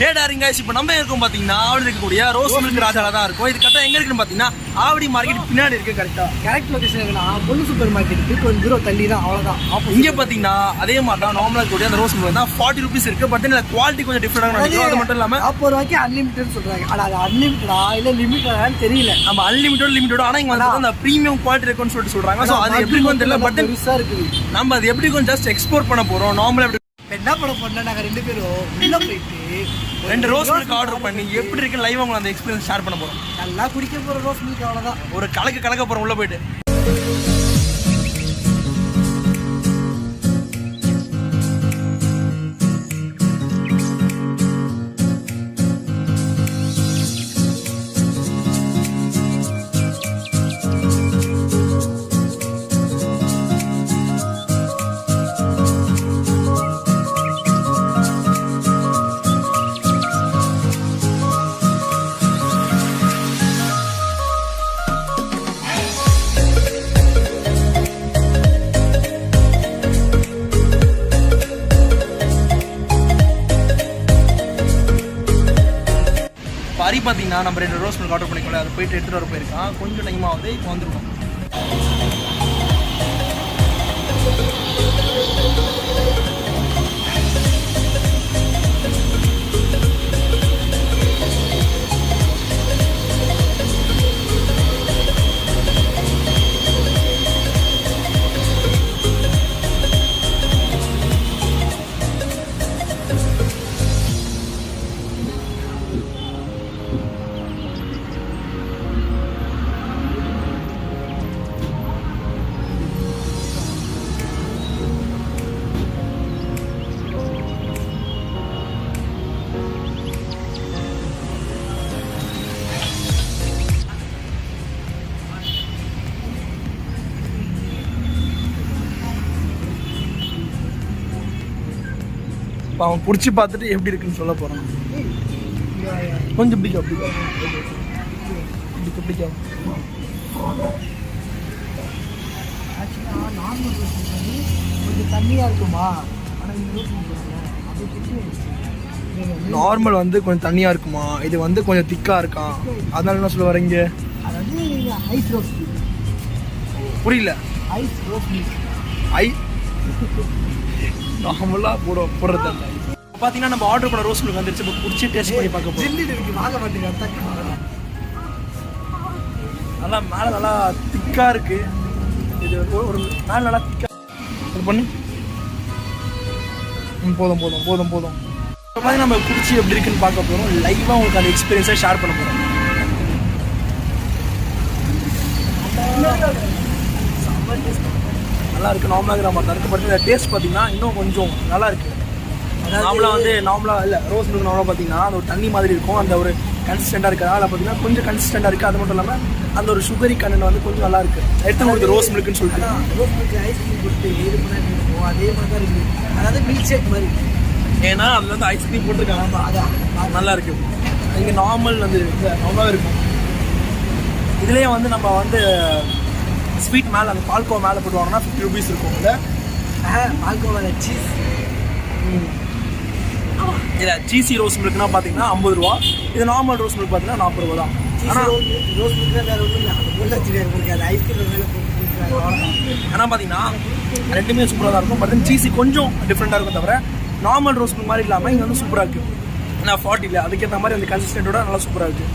guys இப்போ நம்ம இருக்கோம் பார்த்தீங்கன்னா ஆவடி இருக்கக்கூடிய ரோஸ் மில்க் ராஜால தான் இருக்கும். இது கரெக்டாக எங்க இருக்குன்னு பார்த்தீங்கன்னா ஆவடி மார்க்கெட் பின்னாடி இருக்கு கரெக்டா கரெக்ட் லொகேஷன் இருக்குன்னா பொண்ணு சூப்பர் மார்க்கெட்டுக்கு கொஞ்சம் தூரம் தள்ளி தான் அவ்வளோதான் ஆப்போசிட் இங்க பார்த்தீங்கன்னா அதே மாதிரி தான் நார்மலாக இருக்கக்கூடிய அந்த ரோஸ் மில்க் தான். ஃபார்ட்டி ருபீஸ் இருக்கு பட் இதில் குவாலிட்டி கொஞ்சம் டிஃப்ரெண்டாக நினைக்கிறோம். அது மட்டும் இல்லாமல் நாற்பது ரூபாய்க்கு அன்லிமிட்டட் சொல்றாங்க. ஆனா அது அன்லிமிட்டடா இல்ல லிமிட்டடான்னு தெரியல. நம்ம அன்லிமிட்டட் லிமிட்டட் ஆனால் இங்கே வந்து அந்த ப்ரீமியம் குவாலிட்டி இருக்குன்னு சொல்லிட்டு சொல்றாங்க. ஸோ அது எப்படி தெரியல பட் இருக்குது. நம்ம அது எப்படி கொஞ்சம் ஜஸ்ட் எக்ஸ்போர்ட் பண்ண போறோம்? நார்மலாக என்ன பண்ண நாங்க ரெண்டு பேரும் உள்ள போயிட்டு ரெண்டு ரோஸ் மில்க் ஆர்டர் பண்ணி எப்படி இருக்கு லைவ் உங்களுக்கு அந்த எக்ஸ்பீரியன்ஸ் ஷேர் பண்ண போறோம். நல்லா குடிக்க போற ரோஸ் மில்க் அவ்வளவுதான். ஒரு கலக்கு கலக்க போறோம் உள்ள போயிட்டு. பார்த்தீங்கன்னா நம்ம ரெண்டு ரோஸ் மில்க் ஆர்டர் பண்ணிக்கலாம் அதை போயிட்டு எடுத்துகிட்டு வர போயிருக்கான். கொஞ்சம் டைம் ஆகுது இப்போ வந்துருக்கோம் இப்போ அவன் பிடிச்சி பார்த்துட்டு எப்படி இருக்குன்னு சொல்ல போறான். கொஞ்சம் பிடிக்கும் பிடிக்கும் பிடிக்கும் கொஞ்சம் தண்ணியா இருக்குமா அப்படி நார்மல் வந்து கொஞ்சம் தண்ணியா இருக்குமா? இது வந்து கொஞ்சம் திக்கா இருக்கான் அதனால என்ன சொல்ல வரீங்க புரியல. ஐஸ் ஐ நார்மலா போட போடுறது இல்லை பார்த்தீங்கன்னா நம்ம ஆர்டர் பண்ண ரோஸ் மில்க் வந்துருச்சு. இப்போ பிடிச்சி டேஸ்ட் பண்ணி பார்க்க போகிறோம் ஜில்லுன்னு இருக்கு. வாங்க மாட்டேங்க நல்லா மேலே நல்லா திக்காக இருக்கு. இது ஒரு- மேலே நல்லா திக்கா இது பண்ணு. போதும் போதும் போதும் போதும். இப்போ மாதிரி நம்ம குடிச்சு எப்படி இருக்குன்னு பார்க்க போகிறோம் லைவாக உங்களுக்கு அந்த எக்ஸ்பீரியன்ஸை ஷேர் பண்ண போகிறோம் நல்லா இருக்கு நார்மலாக இருக்கிற மாதிரி தான் இருக்கு. பட் இந்த டேஸ்ட் பார்த்தீங்கன்னா இன்னும் கொஞ்சம் நல்லா இருக்கு நார்மலாக வந்து நார்மலாக இல்லை ரோஸ் மில்க் நார்மலாக பார்த்தீங்கன்னா அந்த ஒரு தண்ணி மாதிரி இருக்கும். அந்த ஒரு கன்சிஸ்டண்டாக இருக்குது அதில் பார்த்தீங்கன்னா கொஞ்சம் கன்சிஸ்டண்டாக இருக்குது அது மட்டும் இல்லாமல் அந்த ஒரு சுகரி கண்ணன் வந்து கொஞ்சம் நல்லா இருக்கு. எடுத்து கொடுத்து ரோஸ் மில்க்னு சொல்லிட்டு ரோஸ் மில்க் ஐஸ்கிரீம் கொடுத்து இது பண்ணா அதே மாதிரி தான் இருக்குது அதாவது மில்க் ஷேக் மாதிரி ஏன்னா அதில் வந்து ஐஸ்கிரீம் போட்டிருக்காங்க. அதான். அது நல்லா இருக்கு. இங்கே நார்மல் வந்து நார்மலாக இருக்கும். இதுலேயே வந்து நம்ம வந்து ஸ்வீட் மேலே அந்த பால்கோ மேலே போட்டுவாங்கன்னா ஃபிஃப்டி ருபீஸ் இருக்கும் இல்லை? பால்கோவால சீஸ் இல்லை ஜிசி ரோஸ் மில்க்னா பார்த்தீங்கன்னா ஐம்பது ரூபா. இது நார்மல் ரோஸ் மில்க் பார்த்தீங்கன்னா நாற்பது ரூபா தான். ஆனால் ரோஸ் மில்க் வேற ஒன்றும் இல்லை. அது ஐஸ்கிரீம் மேலே ஆனால் பார்த்தீங்கன்னா ரெண்டுமே சூப்பராக தான் இருக்கும். பட் ஜிசி கொஞ்சம் டிஃப்ரெண்ட்டாக இருக்கும் தவிர நார்மல் ரோஸ் மில்க் மாதிரி இல்லாமல் இங்கே வந்து சூப்பராக இருக்குது நான் ஃபார்ட்டி இல்லை அதுக்கேற்ற மாதிரி அந்த கன்சிஸ்டன்ட்டோட நல்லா சூப்பராக இருக்குது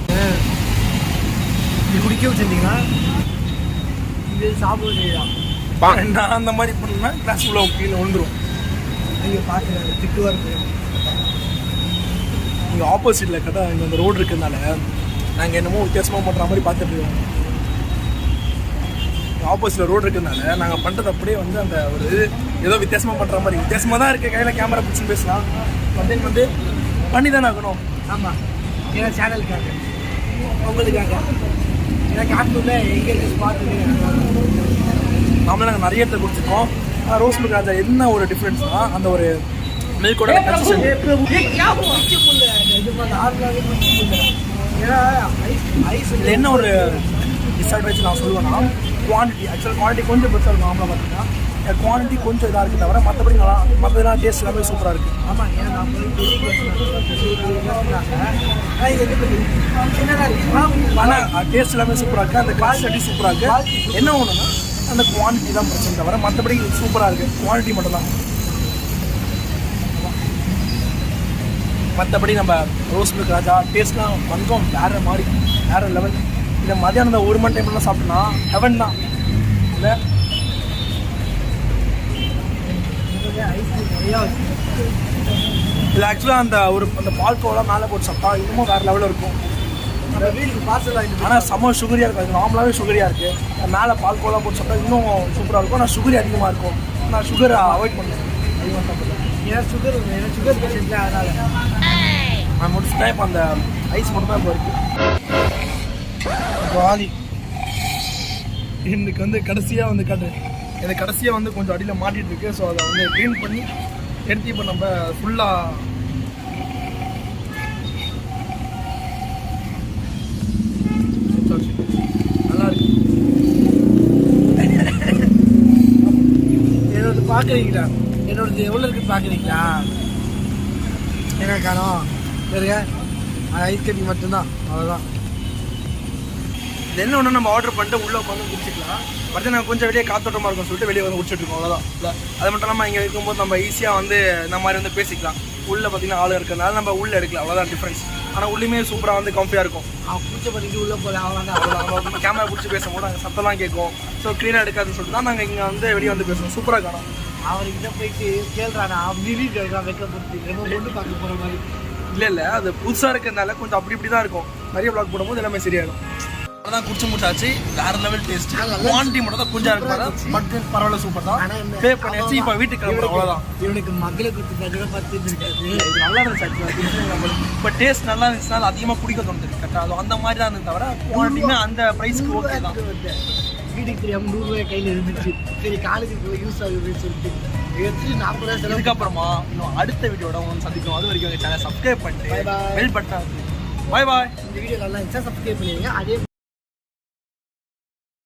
இது குடிக்க வச்சிருந்தீங்கன்னா இது சாப்பிட வேண்டியதுதான் நான் அந்த மாதிரி பண்ணா கிளாஸ் உள்ள கீழே விழுந்துரும். நீங்கள் பார்க்குறாங்க திட்டுவாக இருக்கு. இங்கே ஆப்போசிட்டில் கரெக்டாக இங்கே அந்த ரோடு இருக்கிறதுனால நாங்கள் என்னமோ வித்தியாசமாக பண்ணுற மாதிரி பார்த்துட்டு இருக்கோம். ஆப்போசிட்டில் ரோடு இருக்கிறதுனால நாங்கள் பண்ணுறது அப்படியே வந்து அந்த ஒரு ஏதோ வித்தியாசமாக பண்ணுற மாதிரி. வித்தியாசமாக தான் இருக்குது கையில் கேமரா பிடிச்சி பேசலாம். பட் வந்து பண்ணி தானே ஆகணும் ஆமாம் ஏன்னா சேனலுக்காக உங்களுக்காக. ஏன்னா காட்டூரில் எங்கே பார்த்து நாமளே நாங்கள் நிறைய இடத்துல கொடுத்துருக்கோம் ஆனால் ரோஸ் மில்க் ராஜா என்ன ஒரு டிஃப்ரென்ஸ்னா அந்த ஒரு மில்கோட இதில் என்ன ஒரு டிஸ்அட்வான்டேஜ் நான் சொல்லுவேன்னா குவான்டிட்டி ஆக்சுவல் குவான்டிட்டி கொஞ்சம் பெருசாக இருக்கும் ஆம்பளை பார்த்தீங்கன்னா குவாலிட்டி கொஞ்சம் இதாக இருக்குது தவிர மற்றபடி நல்லா மற்றதெல்லாம் டேஸ்ட் எல்லாமே சூப்பராக இருக்குது ஆமாம் ஏன்னா நான் ஆனால் டேஸ்ட் எல்லாமே சூப்பராக இருக்குது அந்த குவாலிட்டி சூப்பராக இருக்குது என்ன ஒன்றுனா அந்த குவான்டிட்டி தான் பிரச்சனை தவிர மற்றபடி சூப்பராக இருக்குது குவாலிட்டி மட்டும் தான். மற்றபடி நம்ம ரோஸ் மில்க் ராஜா டேஸ்ட்லாம் வந்தோம் வேறு மாதிரி வேறு லெவல் இதை மதியானம் ஒரு மணி டைம்லாம் சாப்பிட்டோம்னா ஹெவன் தான். இல்லை ஐஸ்கிரீம் நிறையா வச்சு இது ஆக்சுவலாக அந்த ஒரு அந்த பால் கோவெல்லாம் மேலே போட்டு சாப்பிட்டா இன்னமும் வேறு லெவலில் இருக்கும். நம்ம வீட்டுக்கு பார்சல் ஆனால் செம்ம சுகரியாக இருக்கும். அது நார்மலாகவே சுகரியாக இருக்குது மேலே பால் கோலாம் போட்டு சாப்பிட்டா இன்னும் சூப்பராக இருக்கும். ஆனால் சுகரி அதிகமாக இருக்கும். நான் சுகரை அவாய்ட் பண்ணுவேன் அதிகமாக சாப்பிடுவேன் ஏன்னா சுகர் ஏன்னா சுகர் பேஷண்ட்ல அதனால நான் முடிச்சுட்டேன் இப்போ அந்த ஐஸ் மட்டும் தான் இப்போ இருக்குது ஜாலி எனக்கு வந்து கடைசியாக வந்து கட்டு. எனக்கு கடைசியாக வந்து கொஞ்சம் அடியில் மாட்டிகிட்டு இருக்கு ஸோ அதை வந்து க்ளீன் பண்ணி எடுத்து இப்போ நம்ம ஃபுல்லாக நல்லா என்னோட பார்க்குறீங்களா என்னோடது எவ்வளோ இருக்குன்னு பார்க்குறீங்களா என்ன காணும்? சரிங்க ஐஸ் கட்டி மட்டும்தான். அவ்வளோதான் என்ன ஒன்று நம்ம ஆர்டர் பண்ணிட்டு உள்ளே உட்காந்து குடிச்சிக்கலாம். பட் நான் கொஞ்சம் வெளியே காத்தோட்டமாக இருக்கும் சொல்லிட்டு வெளியே வந்து குடிச்சிட்டு இருக்கோம். அவ்வளோதான் அது மட்டும் இல்லாமல் இங்கே இருக்கும்போது நம்ம ஈஸியாக வந்து இந்த மாதிரி வந்து பேசிக்கலாம். உள்ளே பார்த்தீங்கன்னா ஆள் இருக்கிறதுனால நம்ம உள்ளே எடுக்கலாம் அவ்வளோதான் டிஃப்ரென்ஸ் ஆனால் உள்ளுமே சூப்பராக வந்து கம்ஃபியாக இருக்கும். அவன் பூச்சை பண்ணிட்டு உள்ளே போல அவ்வளோதான் கேமரா பிடிச்சி பேசும்போது அங்கே சத்தம்லாம் கேட்கும். ஸோ க்ளீனாக எடுக்காதுன்னு சொல்லிட்டு தான் நாங்கள் இங்கே வந்து வெளியே வந்து பேசுவோம் சூப்பராக காணும். அவர்கிட்ட போயிட்டு கேள்றானா நிதி கேட்கறான் வைக்கப்படுத்தி நம்ம பொண்ணு பார்க்க போகிற மாதிரி. இல்லை இல்லை. அது புதுசாக இருக்கிறதுனால கொஞ்சம் அப்படி இப்படி தான் இருக்கும். நிறைய பிளாக் போடும்போது எல்லாமே சரியாயிடும். அதான் குடிச்சு முட்டாச்சு வேற லெவல் டேஸ்ட் குவான்டிட்டி மட்டும் தான் கொஞ்சம் இருக்கும் பட் பரவாயில்ல சூப்பர் தான். பே பண்ணியாச்சு. இப்போ வீட்டுக்கு கிளம்புறோம் அவ்வளோதான் இவனுக்கு மகளை கொடுத்து தகவலை பார்த்து நல்லா இருந்துச்சு இப்போ டேஸ்ட் நல்லா இருந்துச்சுன்னா அது அதிகமாக குடிக்க தோணுது. கரெக்டாக அது அந்த மாதிரி தான் இருந்தது தவிர குவான்டிட்டியுமே அந்த ப்ரைஸ்க்கு ஓகே தான். வீட்டுக்கு தெரியாம நூறு ரூபாய் கையில் இருந்துச்சு. சரி காலேஜுக்கு யூஸ் ஆகுதுன்னு சொல்லிட்டு. இதுக்கப்புறமா இன்னும் அடுத்த வீடியோட உங்களுக்கு சந்திக்கும் அது வரைக்கும் சேனல் சப்ஸ்கிரைப் பண்ணிட்டு. பெல் பட்டன் பாய் பாய் இந்த வீடியோ நல்லா இருந்துச்சா சப்ஸ்கிரைப் பண்ணிடுங்க. அதே